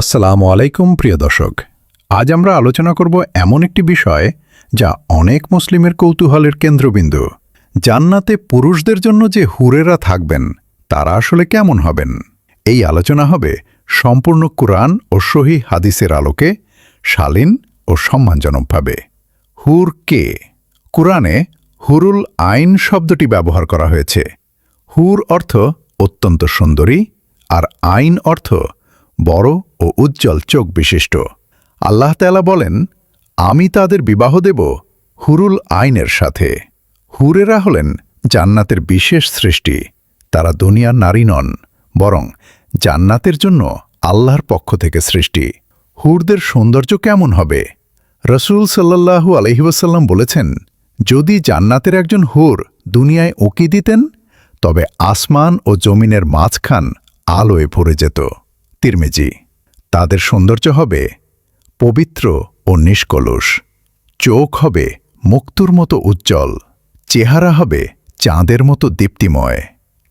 আসসালামু আলাইকুম, প্রিয় দর্শক। আজ আমরা আলোচনা করব এমন একটি বিষয় যা অনেক মুসলিমের কৌতূহলের কেন্দ্রবিন্দু। জান্নাতে পুরুষদের জন্য যে হুরেরা থাকবেন, তারা আসলে কেমন হবেন? এই আলোচনা হবে সম্পূর্ণ কুরআন ও সহি হাদিসের আলোকে, শালীন ও সম্মানজনকভাবে। হুর কে? কুরআনে হুরুল আইন শব্দটি ব্যবহার করা হয়েছে। হুর অর্থ অত্যন্ত সুন্দরী, আর আইন অর্থ বড় ও উজ্জ্বল চোখ বিশিষ্ট। আল্লাহ তালা বলেন, আমি তাদের বিবাহ দেব হুরুল আইনের সাথে। হুরেরা হলেন জান্নাতের বিশেষ সৃষ্টি। তারা দুনিয়ার নারী নন, বরং জান্নাতের জন্য আল্লাহর পক্ষ থেকে সৃষ্টি। হুরদের সৌন্দর্য কেমন হবে? রসুল সাল্লাল্লাহু আলহিবাসাল্লাম বলেছেন, যদি জান্নাতের একজন হুর দুনিয়ায় উকি দিতেন, তবে আসমান ও জমিনের মাঝখান আলোয় ভরে যেত। তিরমিজি তাদের সৌন্দর্য হবে পবিত্র ও নিষ্কলুষ। চোখ হবে মুক্তুর মতো উজ্জ্বল। চেহারা হবে চাঁদের মতো দীপ্তিময়।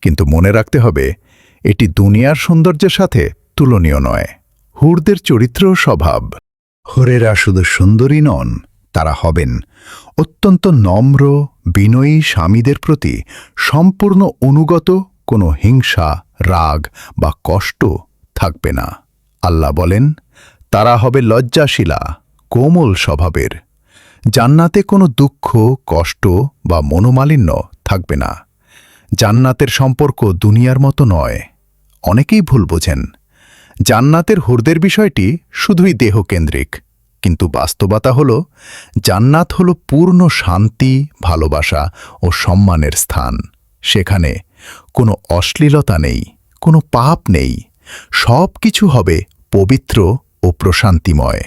কিন্তু মনে রাখতে হবে, এটি দুনিয়ার সৌন্দর্যের সাথে তুলনীয় নয়। হুরদের চরিত্র স্বভাব। হরেরা শুধু সুন্দরী নন, তারা হবেন অত্যন্ত নম্র, বিনয়ী স্বামীদের প্রতি সম্পূর্ণ অনুগত, কোনো হিংসা, রাগ বা কষ্ট থাকবে না। আল্লাহ বলেন, তারা হবে লজ্জাশীলা, কোমল স্বভাবের। জান্নাতে কোনো দুঃখ, কষ্ট বা মনোমালিন্য থাকবে না। জান্নাতের সম্পর্ক দুনিয়ার মতো নয়। অনেকেই ভুল বোঝেন। জান্নাতের হুরদের বিষয়টি শুধুই দেহকেন্দ্রিক, কিন্তু বাস্তবতা হল, জান্নাত হল পূর্ণ শান্তি, ভালোবাসা ও সম্মানের স্থান। সেখানে কোনো অশ্লীলতা নেই, কোনো পাপ নেই। সব কিছু হবে পবিত্র ও প্রশান্তিময়।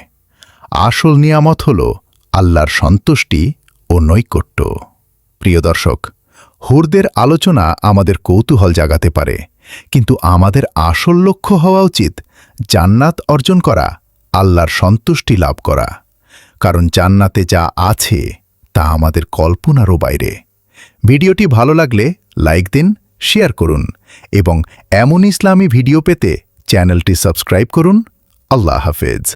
আসল নিয়ামত হল আল্লাহর সন্তুষ্টি ও নৈকট্য। প্রিয় দর্শক, হুরদের আলোচনা আমাদের কৌতূহল জাগাতে পারে, কিন্তু আমাদের আসল লক্ষ্য হওয়া উচিত জান্নাত অর্জন করা, আল্লাহর সন্তুষ্টি লাভ করা। কারণ জান্নাতে যা আছে, তা আমাদের কল্পনারও বাইরে। ভিডিওটি ভালো লাগলে লাইক দিন, শেয়ার করুন এবং এমন ইসলামী ভিডিও পেতে চ্যানেলটি সাবস্ক্রাইব করুন। আল্লাহ হাফেজ।